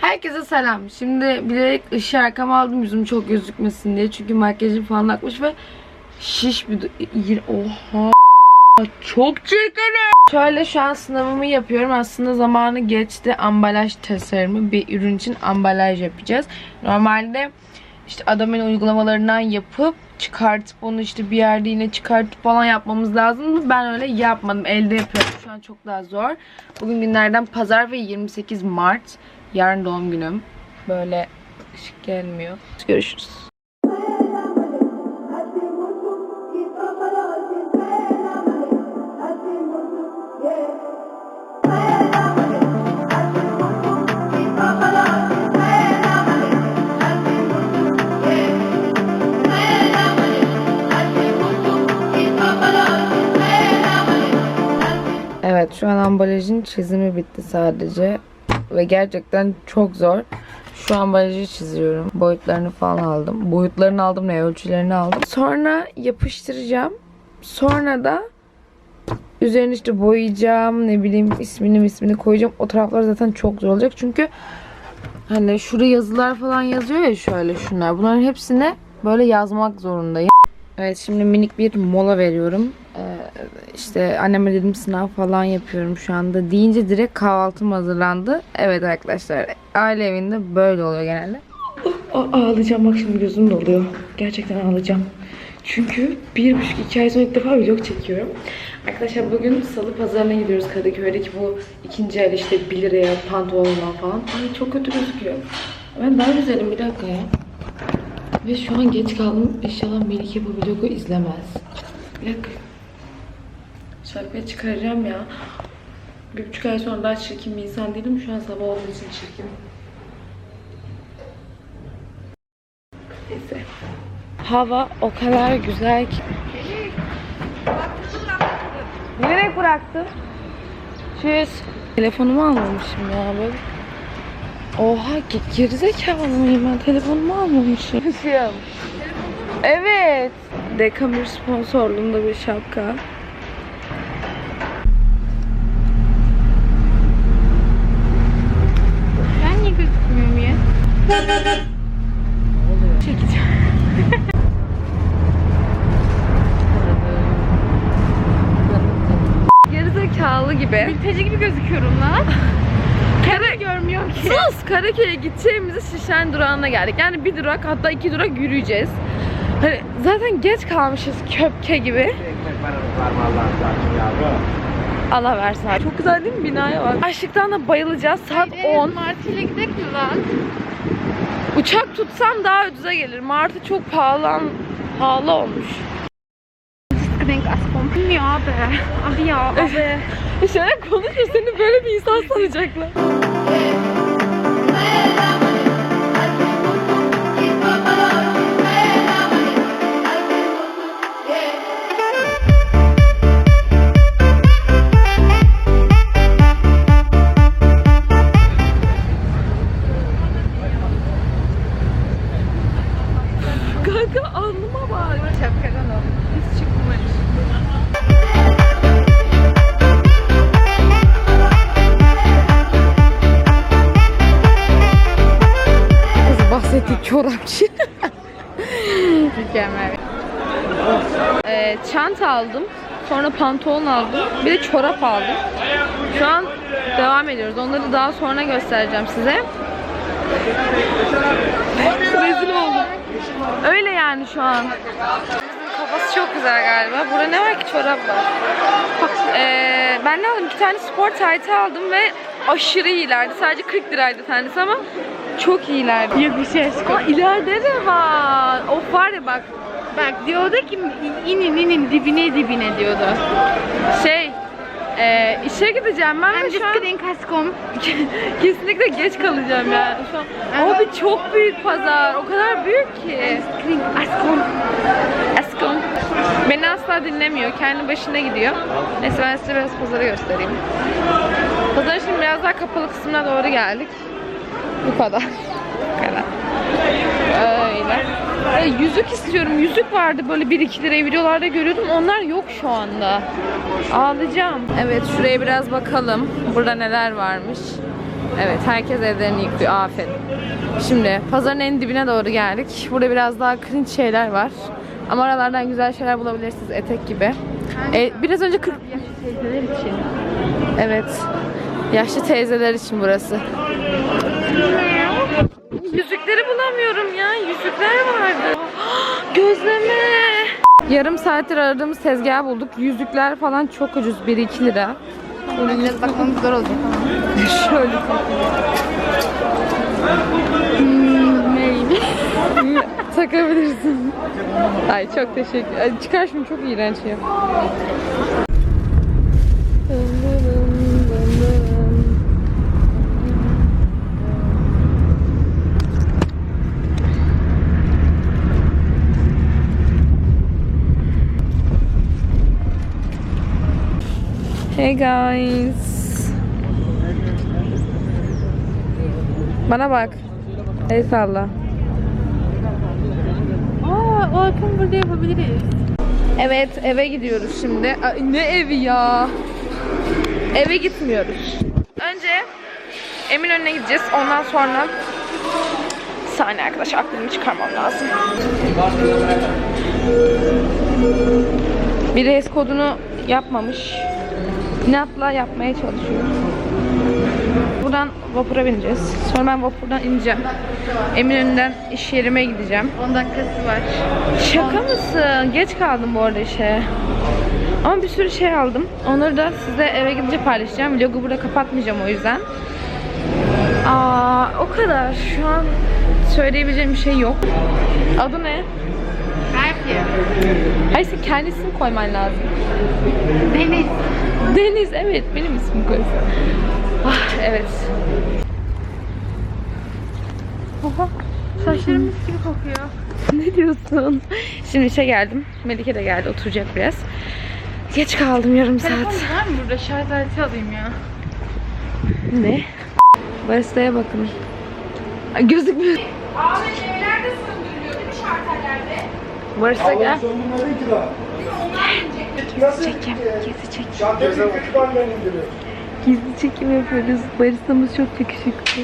Herkese selam. Şimdi bilerek ışığı arkama aldım yüzüm çok gözükmesin diye. Çünkü makyajım falan akmış ve şiş bir... Oha! Çok çirkin. Şöyle şu an sınavımı yapıyorum. Aslında zamanı geçti. Ambalaj tasarımı bir ürün için ambalaj yapacağız. Normalde işte adamın uygulamalarından yapıp çıkartıp onu işte bir yerde yine çıkartıp falan yapmamız lazım. Ben öyle yapmadım. Elde yapıyorum. Şu an çok daha zor. Bugün günlerden pazar ve 28 Mart. Yarın doğum günüm. Böyle ışık gelmiyor. Görüşürüz. Evet şu an ambalajın çizimi bitti sadece. Ve gerçekten çok zor. Şu ambalajı çiziyorum. Boyutlarını falan aldım. Boyutlarını aldım ne ölçülerini aldım. Sonra yapıştıracağım. Sonra da üzerine işte boyayacağım. Ne bileyim ismini ismini koyacağım. O taraflar zaten çok zor olacak. Çünkü hani şurada yazılar falan yazıyor ya şöyle şunlar. Bunların hepsini böyle yazmak zorundayım. Evet şimdi minik bir mola veriyorum. Ee, işte anneme dedim sınav falan yapıyorum şu anda deyince direkt kahvaltım hazırlandı. Evet arkadaşlar aile evinde böyle oluyor genelde. ağlayacağım bak şimdi gözüm doluyor. Gerçekten ağlayacağım. Çünkü bir buçuk iki ay sonra ilk defa vlog çekiyorum. Arkadaşlar bugün salı pazarına gidiyoruz Kadıköy'deki bu ikinci el işte 1 liraya pantolonlar falan. Ay çok kötü gözüküyor. Ben daha güzelim bir dakika ya. Ve şu an geç kaldım. İnşallah Melike bu vlogu izlemez. Bir dakika. Şapkayı çıkaracağım ya. Bir buçuk ay sonra daha çirkin bir insan değilim. Şu an sabah olduğu için çirkin. Neyse. Hava o kadar güzel ki. Nereye bıraktın? Çüz. Telefonumu almamışım ya böyle. Oha ge- gerizekalı mıyım ben? Telefonumu almamışım. Evet. Dekamir sponsorluğunda bir şapka. Ben niye gözükmüyorum ya? Çekeceğim. Gerizekalı gibi. Mülteci gibi gözüküyorum lan. Kara, Karaköy'e gideceğimizi Şişen durağına geldik. Yani bir durak hatta iki durak yürüyeceğiz. Hani zaten geç kalmışız köpke gibi. Allah versin. abi. Çok güzel değil mi binaya bak. Açlıktan da bayılacağız. Saat 10. Martı'yla gidelim mi lan? Uçak tutsam daha ucuza gelir. Martı çok pahalı, pahalı olmuş. Renk. Ya abi. Abi ya abi. Şöyle konuşur seni böyle bir insan sanacaklar. Mükemmel. Ee, çanta aldım. Sonra pantolon aldım. Bir de çorap aldım. Şu an devam ediyoruz. Onları daha sonra göstereceğim size. Rezil oldum. Öyle yani şu an. Kafası çok güzel galiba. Burada ne var ki çorap var. Ee, ben ne aldım? İki tane spor taytı aldım ve aşırı iyilerdi. Sadece 40 liraydı tanesi ama çok iyilerdi. Yok bir şey aşkım. İleride de var. Of var ya bak. Bak diyordu ki inin inin dibine dibine diyordu. Şey, e, işe gideceğim ben I'm ve just şu an kidding kaskom. kesinlikle geç kalacağım ya. Şu an abi çok büyük pazar. O kadar büyük ki. Kidding askom. Aşkım. Beni asla dinlemiyor. Kendi başına gidiyor. Neyse ben size biraz pazarı göstereyim. Pazarın şimdi biraz daha kapalı kısmına doğru geldik. Bu kadar. Bu kadar. Öyle. Ee, yüzük istiyorum. Yüzük vardı böyle 1-2 liraya videolarda görüyordum. Onlar yok şu anda. Ağlayacağım. Evet şuraya biraz bakalım. Burada neler varmış. Evet herkes evlerini yıkıyor. Aferin. Şimdi pazarın en dibine doğru geldik. Burada biraz daha cringe şeyler var. Ama aralardan güzel şeyler bulabilirsiniz. Etek gibi. E, biraz önce 40... Teyzeler için. Evet. Yaşlı teyzeler için burası. Yüzükleri bulamıyorum ya. Yüzükler vardı. Gözleme. Yarım saattir aradığımız tezgahı bulduk. Yüzükler falan çok ucuz. 1-2 lira. Biraz bakmamız zor olacak ama. Şöyle Maybe. takabilirsin. Ay çok teşekkür. Ay, çıkar şunu çok iğrenç ya. Hey guys. Bana bak. El salla. Aa, o akım burada yapabiliriz. Evet eve gidiyoruz şimdi. Ay, ne evi ya? Eve gitmiyoruz. Önce Eminönü'ne gideceğiz. Ondan sonra saniye arkadaş aklımı çıkarmam lazım. Bir res kodunu yapmamış. İnatla yapmaya çalışıyor. Buradan vapura bineceğiz. Sonra ben vapurdan ineceğim. Eminönü'nden iş yerime gideceğim. 10 dakikası var. Şaka mısın? Geç kaldım bu arada işe. Ama bir sürü şey aldım. Onları da size eve gidince paylaşacağım. Vlogu burada kapatmayacağım o yüzden. Aa, o kadar. Şu an söyleyebileceğim bir şey yok. Adı ne? Belki. Hayır sen kendisini koyman lazım. Deniz. Deniz evet benim ismim koysun. Ah evet. Oha. Saçlarımız gibi kokuyor. Ne diyorsun? Şimdi işe geldim. Melike de geldi oturacak biraz. Geç kaldım yarım Telefon saat. var mı burada? Şarj aleti alayım ya. Ne? Barista'ya bakın. Ay, gözükmüyor. Abi evlerde söndürülüyor değil mi şartellerde? Barista gel. Çekim. Gizli çekim. Andan indiriyor. Gizli çekim yapıyoruz. Baristamız çok yakışıklı.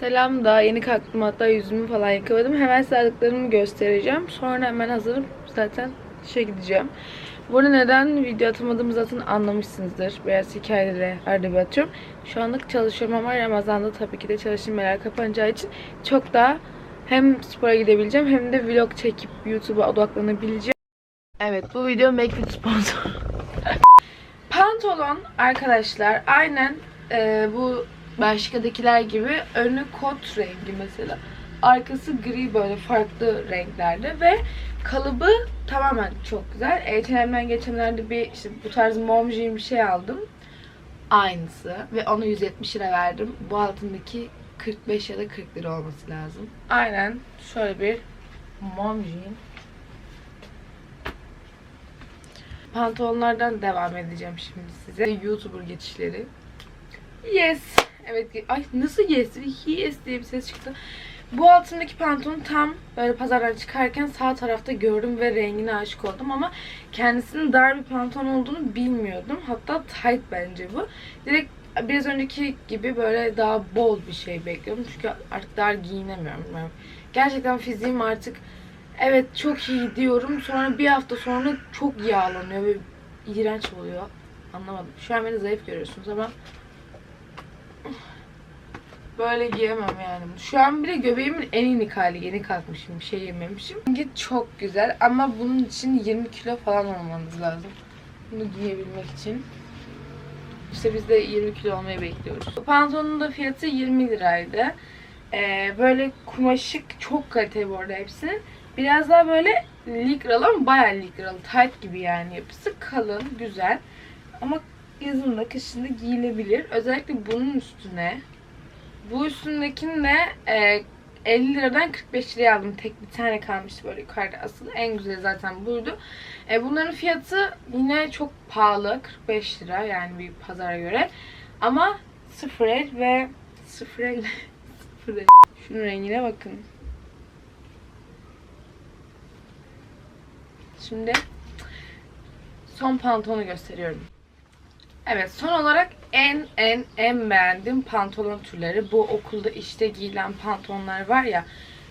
Selam daha yeni kalktım hatta yüzümü falan yıkamadım. Hemen sağlıklarımı göstereceğim. Sonra hemen hazırım. Zaten işe gideceğim. Bu arada neden video atamadığımı zaten anlamışsınızdır. Biraz hikayeleri arada bir atıyorum. Şu anlık çalışıyorum ama Ramazan'da tabii ki de çalışım yerler kapanacağı için çok daha hem spora gidebileceğim hem de vlog çekip YouTube'a odaklanabileceğim. Evet bu video McFit sponsor. Pantolon arkadaşlar aynen e, bu başkadakiler gibi önü kot rengi mesela. Arkası gri böyle farklı renklerde ve kalıbı tamamen çok güzel. H&M'den geçenlerde bir işte bu tarz mom jean bir şey aldım. Aynısı ve onu 170 lira verdim. Bu altındaki 45 ya da 40 lira olması lazım. Aynen şöyle bir mom jean. Pantolonlardan devam edeceğim şimdi size. YouTuber geçişleri. Yes. Evet. Ay nasıl yes? Yes diye bir ses çıktı. Bu altındaki pantolonu tam böyle pazardan çıkarken sağ tarafta gördüm ve rengine aşık oldum ama kendisinin dar bir pantolon olduğunu bilmiyordum. Hatta tight bence bu. Direkt biraz önceki gibi böyle daha bol bir şey bekliyorum. Çünkü artık dar giyinemiyorum. Gerçekten fiziğim artık evet çok iyi diyorum. Sonra bir hafta sonra çok yağlanıyor ve iğrenç oluyor. Anlamadım. Şu an beni zayıf görüyorsunuz ama böyle giyemem yani. Şu an bile göbeğimin en inik hali. Yeni kalkmışım. Bir şey yememişim. Rengi çok güzel ama bunun için 20 kilo falan olmanız lazım. Bunu giyebilmek için. İşte biz de 20 kilo olmayı bekliyoruz. Pantolonun da fiyatı 20 liraydı. Ee, böyle kumaşık çok kaliteli bu arada hepsinin. Biraz daha böyle likralı ama bayağı likralı. Tight gibi yani yapısı. Kalın, güzel. Ama yazın da kışın da giyilebilir. Özellikle bunun üstüne. Bu üstündekini de e, 50 liradan 45 liraya aldım. Tek bir tane kalmıştı böyle yukarıda asılı. En güzeli zaten buydu. E, bunların fiyatı yine çok pahalı. 45 lira yani bir pazara göre. Ama sıfır el ve sıfır el sıfır el. Şunun rengine bakın. Şimdi son pantolonu gösteriyorum. Evet son olarak en en en beğendiğim pantolon türleri. Bu okulda işte giyilen pantolonlar var ya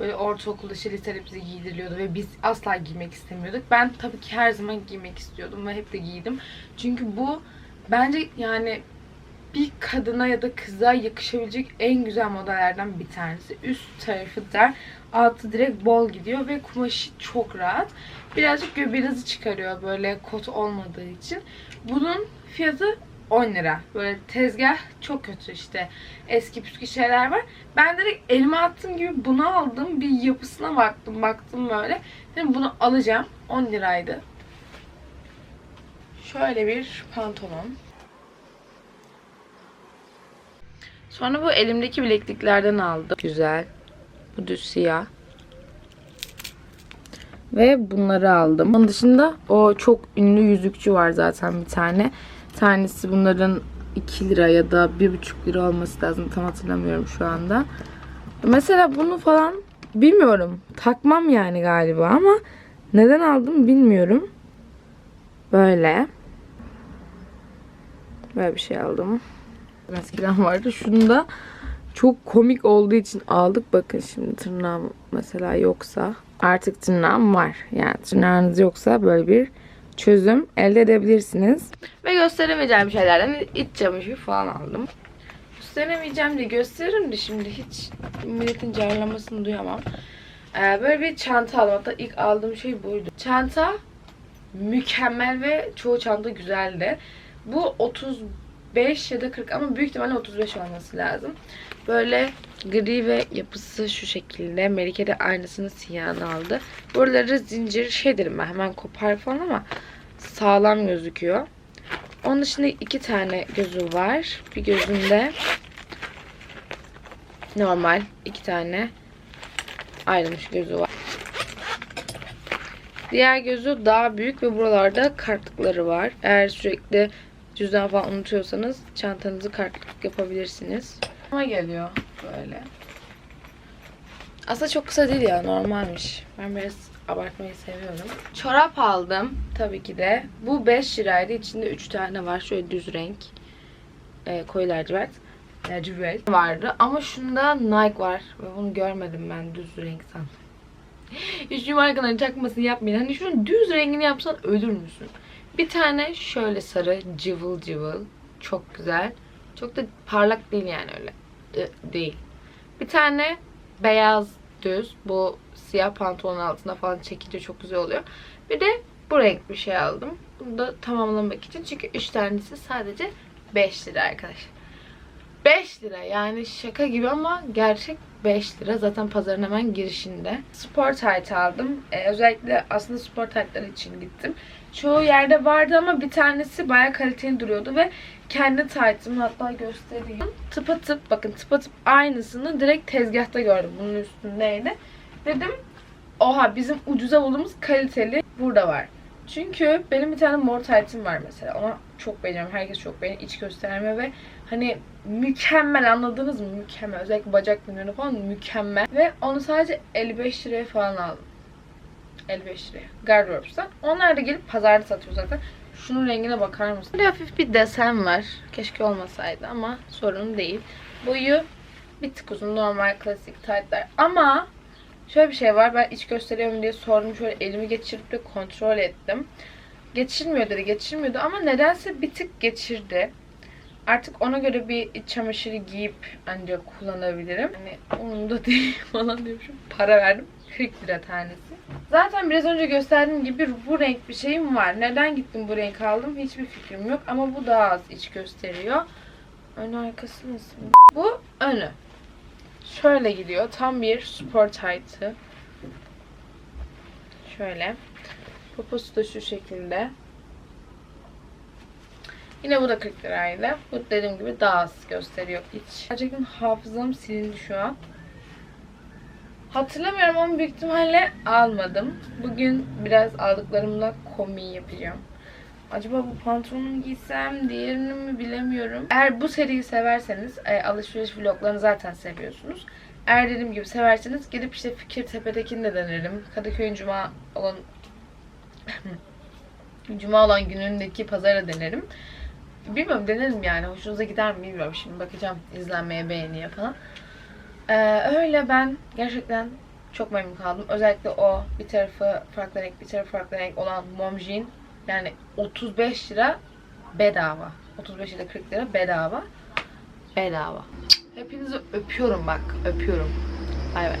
böyle ortaokulda işte lisede bize giydiriliyordu ve biz asla giymek istemiyorduk. Ben tabii ki her zaman giymek istiyordum ve hep de giydim. Çünkü bu bence yani bir kadına ya da kıza yakışabilecek en güzel modellerden bir tanesi. Üst tarafı dar, altı direkt bol gidiyor ve kumaşı çok rahat. Birazcık göbeğinizi çıkarıyor böyle kot olmadığı için. Bunun fiyatı 10 lira. Böyle tezgah çok kötü işte. Eski püskü şeyler var. Ben direkt elime attığım gibi bunu aldım. Bir yapısına baktım. Baktım böyle. Dedim bunu alacağım. 10 liraydı. Şöyle bir pantolon. Sonra bu elimdeki bilekliklerden aldım. Güzel. Bu düz siyah. Ve bunları aldım. Onun dışında o çok ünlü yüzükçü var zaten bir tane. Tanesi bunların 2 lira ya da 1,5 lira olması lazım. Tam hatırlamıyorum şu anda. Mesela bunu falan bilmiyorum. Takmam yani galiba ama neden aldım bilmiyorum. Böyle. Böyle bir şey aldım. Eskiden vardı. Şunu da çok komik olduğu için aldık. Bakın şimdi tırnağım mesela yoksa artık tırnağım var. Yani tırnağınız yoksa böyle bir çözüm elde edebilirsiniz. Ve gösteremeyeceğim şeylerden iç çamaşırı falan aldım. Gösteremeyeceğim diye gösteririm de şimdi hiç milletin carlamasını duyamam. Ee, böyle bir çanta aldım. Hatta ilk aldığım şey buydu. Çanta mükemmel ve çoğu çanta güzeldi. Bu 35 ya da 40 ama büyük ihtimalle 35 olması lazım. Böyle gri ve yapısı şu şekilde. Melike de aynısını siyahını aldı. Buraları zincir şey derim ben hemen kopar falan ama sağlam gözüküyor. Onun dışında iki tane gözü var. Bir gözünde normal iki tane ayrılmış gözü var. Diğer gözü daha büyük ve buralarda kartlıkları var. Eğer sürekli cüzdan falan unutuyorsanız çantanızı kartlık yapabilirsiniz. Ama geliyor böyle. Aslında çok kısa değil ya normalmiş. Ben biraz abartmayı seviyorum. Çorap aldım tabii ki de. Bu 5 liraydı. İçinde 3 tane var. Şöyle düz renk. Ee, koyu lacivert. Lacivert vardı. Ama şunda Nike var. Ve bunu görmedim ben düz renk sandım. Hiç markaların çakmasını yapmayın. Hani şunun düz rengini yapsan ölür müsün? Bir tane şöyle sarı cıvıl cıvıl. Çok güzel. Çok da parlak değil yani öyle. Değil. Bir tane beyaz düz. Bu siyah pantolonun altına falan çekince çok güzel oluyor. Bir de bu renk bir şey aldım. Bunu da tamamlamak için. Çünkü 3 tanesi sadece 5 lira arkadaşlar. 5 lira yani şaka gibi ama gerçek 5 lira. Zaten pazarın hemen girişinde. Spor tight aldım. Ee, özellikle aslında spor tight'lar için gittim. Çoğu yerde vardı ama bir tanesi bayağı kaliteli duruyordu ve kendi tight'ımı hatta göstereyim. Tıpa tıp bakın tıpa tıp aynısını direkt tezgahta gördüm. Bunun üstündeydi. Dedim oha bizim ucuza bulduğumuz kaliteli burada var. Çünkü benim bir tane mor tight'im var mesela. Ona çok beğeniyorum. Herkes çok beğeniyor. İç gösterme ve hani mükemmel anladınız mı? Mükemmel. Özellikle bacak günleri falan mükemmel. Ve onu sadece 55 liraya falan aldım. 55 liraya. Garderobe'dan. Onlar da gelip pazarda satıyor zaten. Şunun rengine bakar mısın? Böyle hafif bir desen var. Keşke olmasaydı ama sorun değil. Boyu bir tık uzun. Normal klasik tight'lar. Ama şöyle bir şey var. Ben iç gösteriyorum diye sordum. Şöyle elimi geçirip de kontrol ettim. Geçirmiyor dedi. Geçirmiyordu ama nedense bir tık geçirdi. Artık ona göre bir iç çamaşırı giyip ancak kullanabilirim. Hani onun da değil falan diyormuşum. Para verdim. 40 lira tanesi. Zaten biraz önce gösterdiğim gibi bu renk bir şeyim var. Neden gittim bu renk aldım hiçbir fikrim yok. Ama bu daha az iç gösteriyor. Ön arkası nasıl? Bu önü. Şöyle gidiyor. Tam bir spor tight'ı. Şöyle. Poposu da şu şekilde. Yine bu da 40 liraydı. Bu dediğim gibi daha az gösteriyor iç. Gerçekten hafızam silindi şu an. Hatırlamıyorum ama büyük ihtimalle almadım. Bugün biraz aldıklarımla komiği yapacağım. Acaba bu pantolonu giysem, diğerini mi bilemiyorum. Eğer bu seriyi severseniz, e, alışveriş vloglarını zaten seviyorsunuz. Eğer dediğim gibi severseniz gidip işte Fikirtepe'dekini de denerim. Kadıköy'ün cuma olan cuma olan günündeki pazara denerim. Bilmiyorum denerim yani. Hoşunuza gider mi bilmiyorum. Şimdi bakacağım izlenmeye, beğeniye falan. Ee, öyle ben gerçekten çok memnun kaldım. Özellikle o bir tarafı farklı renk, bir tarafı farklı renk olan mom jean. Yani 35 lira bedava. 35 lira 40 lira bedava. Bedava. Hepinizi öpüyorum bak. Öpüyorum. Bay bay.